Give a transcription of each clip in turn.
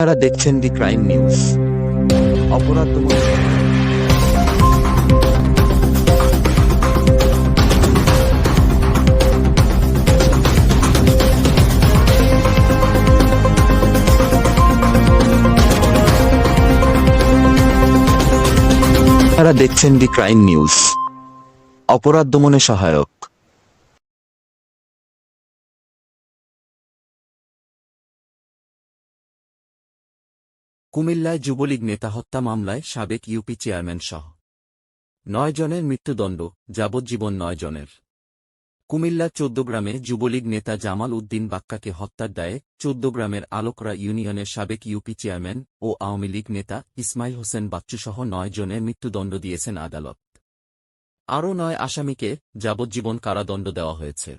আপনারা দেখছেন দি crime news. অপরাধ আপনারা দেখছেন দি ক্রাইম নিউজ। অপরাধ দমনে সহায়ক। কুমিল্লায় যুবলীগ নেতা হত্যা মামলায় সাবেক ইউপি চেয়ারম্যান সহ নয় জনের মৃত্যুদণ্ড, যাবজ্জীবন নয় জনের। কুমিল্লা চৌদ্দগ্রামে যুবলীগ নেতা জামাল উদ্দিন বাক্কাকে হত্যার দায়ে চৌদ্দগ্রামের আলোকরা ইউনিয়নের সাবেক ইউপি চেয়ারম্যান ও আওয়ামী লীগ নেতা ইসমাইল হোসেন বাচ্চুসহ নয় জনের মৃত্যুদণ্ড দিয়েছেন আদালত। আরও নয় আসামিকে যাবজ্জীবন কারাদণ্ড দেওয়া হয়েছে।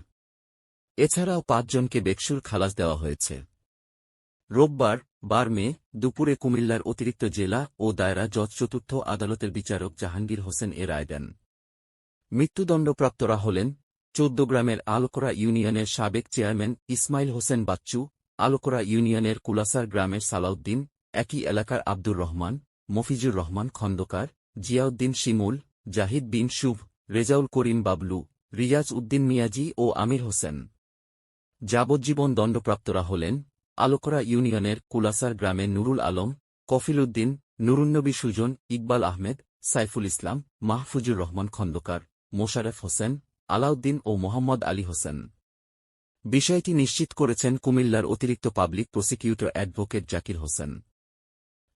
এছাড়াও পাঁচজনকে বেকসুর খালাস দেওয়া হয়েছে। রোববার বার মে দুপুরে কুমিল্লার অতিরিক্ত জেলা ও দায়রা জজ চতুর্থ আদালতের বিচারক জাহাঙ্গীর হোসেন এ রায় দেন। মৃত্যুদণ্ডপ্রাপ্তরা হলেন চৌদ্দগ্রামের আলোকরা ইউনিয়নের সাবেক চেয়ারম্যান ইসমাইল হোসেন বাচ্চু, আলোকরা ইউনিয়নের কুলাসার গ্রামের সালাউদ্দিন, একই এলাকার আব্দুর রহমান, মফিজুর রহমান খন্দকার, জিয়াউদ্দিন শিমুল, জাহিদ বিন শুভ, রেজাউল করিম বাবলু, রিয়াজ উদ্দিন মিয়াজি ও আমির হোসেন। যাবজ্জীবন দণ্ডপ্রাপ্তরা হলেন আলোকরা ইউনিয়নের কুলাসার গ্রামে নুরুল আলম কফিল উদ্দিন নুরুন্নবী সুজন, ইকবাল আহমেদ, সাইফুল ইসলাম, মাহফুজুর রহমান খন্দকার, মোশারেফ হোসেন, আলাউদ্দিন ও মোহাম্মদ আলী হোসেন। বিষয়টি নিশ্চিত করেছেন কুমিল্লার অতিরিক্ত public prosecutor advocate Zakir Hossain.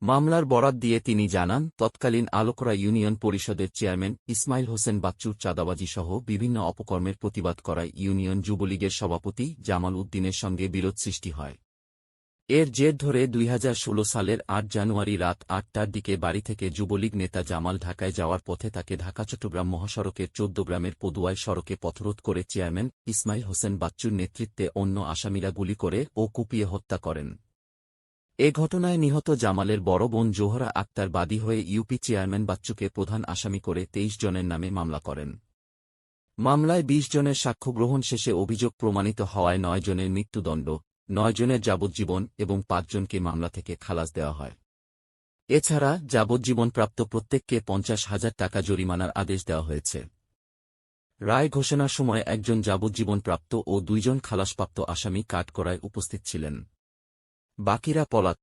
মামলার বরাত দিয়ে তিনি জানান, তৎকালীন আলোকরা ইউনিয়ন পরিষদের চেয়ারম্যান ইসমাইল হোসেন বাচ্চুর চাঁদাবাজি সহ বিভিন্ন অপকর্মের প্রতিবাদ করায় ইউনিয়ন যুবলীগের সভাপতি জামাল উদ্দিনের সঙ্গে বিরোধ সৃষ্টি হয়। এর জের ধরে দুই হাজার ষোলো সালের আট জানুয়ারি রাত আটটার দিকে বাড়ি থেকে যুবলীগ নেতা জামাল ঢাকায় যাওয়ার পথে তাকে ঢাকা, চট্টগ্রাম মহাসড়কের চৌদ্দগ্রামের পদুয়ায় সড়কে পথরোধ করে চেয়ারম্যান ইসমাইল হোসেন বাচ্চুর নেতৃত্বে অন্য আসামিরা গুলি করে ও কুপিয়ে হত্যা করেন। এ ঘটনায় নিহত জামালের বড় বোন জোহরা আক্তার বাদী হয়ে ইউপি চেয়ারম্যান বাচ্চুকে প্রধান আসামি করে তেইশ জনের নামে মামলা করেন। মামলায় ২০ জনের সাক্ষ্য গ্রহণ শেষে অভিযোগ প্রমাণিত হওয়ায় নয় জনের মৃত্যুদণ্ড। নয় জনের যাবজ্জীবন এবং পাঁচজনকে মামলা থেকে খালাস দেওয়া হয়। এছাড়া যাবজ্জীবন প্রাপ্ত প্রত্যেককে পঞ্চাশ হাজার টাকা জরিমানার আদেশ দেওয়া হয়েছে। রায় ঘোষণার সময় একজন যাবজ্জীবন প্রাপ্ত ও দুইজন খালাসপ্রাপ্ত আসামি কাঠগড়ায় উপস্থিত ছিলেন। বাকিরা পলাত।